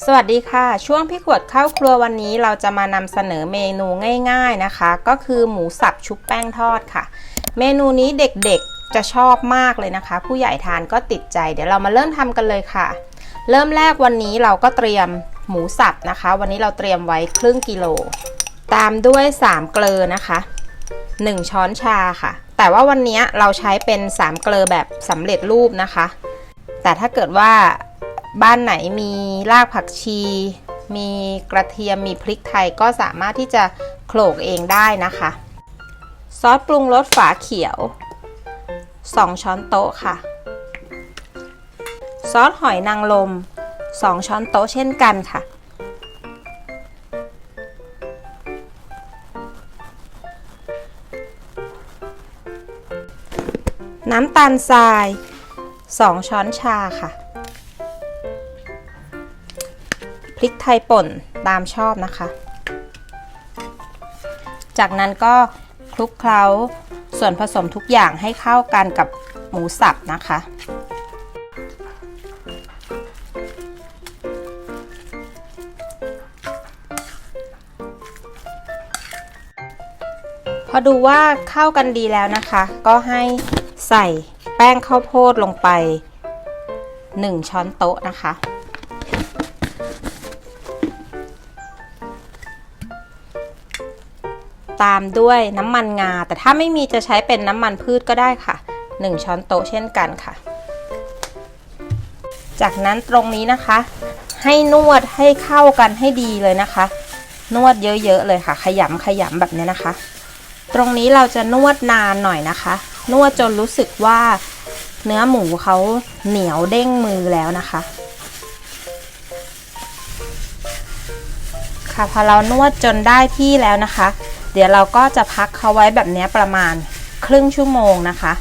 สวัสดีค่ะ ช่วงพี่ขวดเข้าครัววันนี้เราจะมานำเสนอเมนูง่าย ๆนะคะ ก็คือหมูสับชุบแป้งทอดค่ะ เมนูนี้เด็กๆจะชอบมากเลยนะคะ ผู้ใหญ่ทานก็ติดใจ เดี๋ยวเรามาเริ่มทำกันเลยค่ะ เริ่มแรกวันนี้เราก็เตรียมหมูสับนะคะ วันนี้เราเตรียมไว้ครึ่งกิโล ตามด้วย 3 เกลือนะคะ 1 ช้อนชาค่ะ แต่ว่าวันนี้เราใช้เป็น 3 เกลือแบบสำเร็จรูปนะคะ แต่ถ้าเกิดว่า บ้านไหนมีรากผักชี มีกระเทียมมีพริกไทยก็สามารถที่จะโขลกเองได้นะคะ ซอสปรุงรสฝาเขียว 2 ช้อนโต๊ะค่ะ ซอสหอยนางรม2 ช้อนโต๊ะเช่นกันค่ะ น้ำตาลทราย 2 ช้อนชาค่ะ พริกไทยป่นตามชอบนะคะ จากนั้นก็คลุกเคล้าส่วนผสมทุกอย่างให้เข้ากันกับหมูสับนะคะ พอดูว่าเข้ากันดีแล้วนะคะ ก็ให้ใส่แป้งข้าวโพดลงไป 1 ช้อนโต๊ะนะคะ ตามด้วยน้ำมันงา แต่ถ้าไม่มีจะใช้เป็นน้ำมันพืชก็ได้ค่ะ 1 ช้อนโต๊ะเช่นกันค่ะ จากนั้นตรงนี้นะคะ ให้นวดให้เข้ากันให้ดีเลยนะคะ นวดเยอะๆเลยค่ะ ขยำขยำแบบนี้นะคะ ตรงนี้เราจะนวดนานหน่อยนะคะ นวดจนรู้สึกว่าเนื้อหมูเขาเหนียวเด้งมือแล้วนะคะ ค่ะพอเรานวดจนได้ที่แล้วนะคะ เดี๋ยวเราก็จะพักเขาไว้แบบนี้ประมาณครึ่งชั่วโมงนะคะ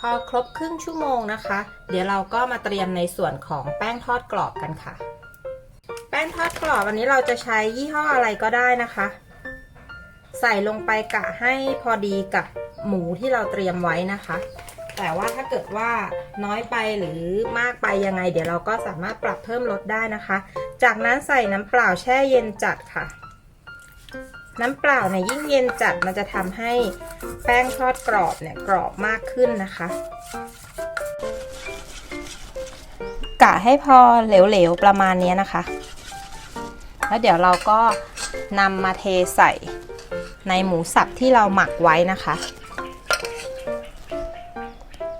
พอครบครึ่งชั่วโมงนะคะ เดี๋ยวเราก็มาเตรียมในส่วนของแป้งทอดกรอบกันค่ะ แป้งทอดกรอบวันนี้เราจะใช้ยี่ห้ออะไรก็ได้นะคะ ใส่ลงไปกะให้พอดีกับหมูที่เราเตรียมไว้นะคะ แต่ว่าถ้าเกิดว่าน้อยไปหรือมากไปยังไง เดี๋ยวเราก็สามารถปรับเพิ่มลดได้นะคะ จากนั้นใส่น้ำเปล่าแช่เย็นจัดค่ะ น้ำเปล่าเนี่ยยิ่งเย็นจัดมันจะทำให้แป้งทอดกรอบเนี่ยกรอบมากขึ้นนะคะ กะให้พอเหลวๆประมาณนี้นะคะ แล้วเดี๋ยวเราก็นำมาเทใส่ในหมูสับที่เราหมักไว้นะคะ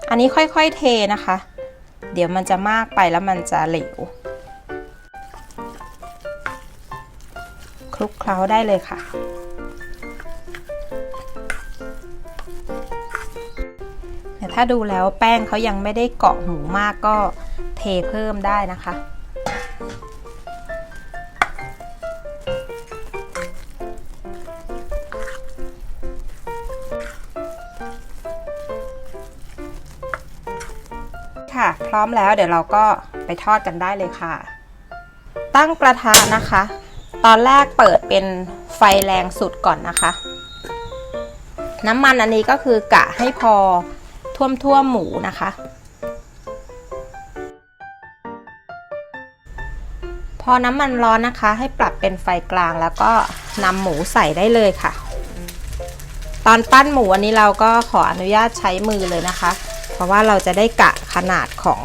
อันนี้ค่อยๆเทนะคะ เดี๋ยวมันจะมากไปแล้วมันจะเหลว ลุกเคล้าได้เลยค่ะ แต่ถ้าดูแล้วแป้งเขายังไม่ได้เกาะหมูมากก็เทเพิ่มได้นะคะค่ะ พร้อมแล้วเดี๋ยวเราก็ไปทอดกันได้เลยค่ะ ตั้งกระทะนะคะ ตอนแรกเปิดเป็นไฟแรงสุดก่อนนะคะ น้ำมันอันนี้ก็คือกะให้พอท่วมท่วมหมูนะคะ พอน้ำมันร้อนนะคะ ให้ปรับเป็นไฟกลางแล้วก็นำหมูใส่ได้เลยค่ะ ตอนปั้นหมูอันนี้เราก็ขออนุญาตใช้มือเลยนะคะ เพราะว่าเราจะได้กะขนาดของ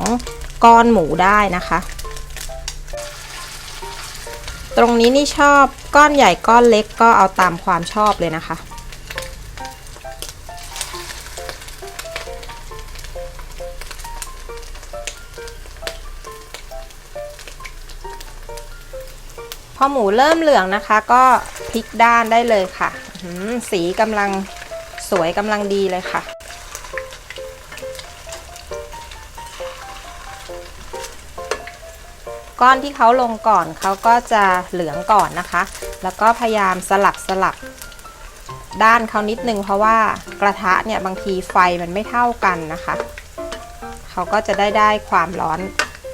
ก้อนหมูได้นะคะ ตรงนี้นี่ชอบก้อนใหญ่ก้อนเล็กก็เอาตามความชอบเลยนะคะ พอหมูเริ่มเหลืองนะคะ ก็พลิกด้านได้เลยค่ะ สีกำลังสวยกำลังดีเลยค่ะ ก้อนที่เขาลงก่อนเขาก็จะเหลืองก่อนนะคะ แล้วก็พยายามสลับสลับด้านเขานิดนึงเพราะว่ากระทะเนี่ยบางทีไฟมันไม่เท่ากันนะคะเขาก็จะได้ได้ความร้อน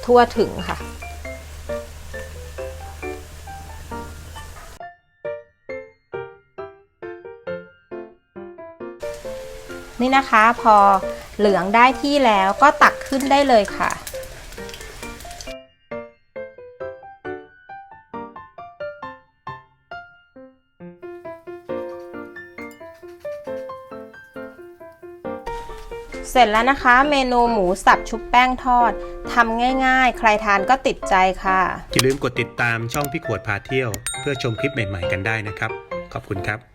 ทั่วถึงค่ะนี่นะคะพอเหลืองได้ที่แล้วก็ตักขึ้นได้เลยค่ะ เสร็จแล้วนะคะ เมนูหมูสับชุบแป้งทอดทำง่ายๆ ใครทานก็ติดใจค่ะ อย่าลืมกดติดตามช่องพี่ขวดพาเที่ยว เพื่อชมคลิปใหม่ๆกันได้นะครับ ขอบคุณครับ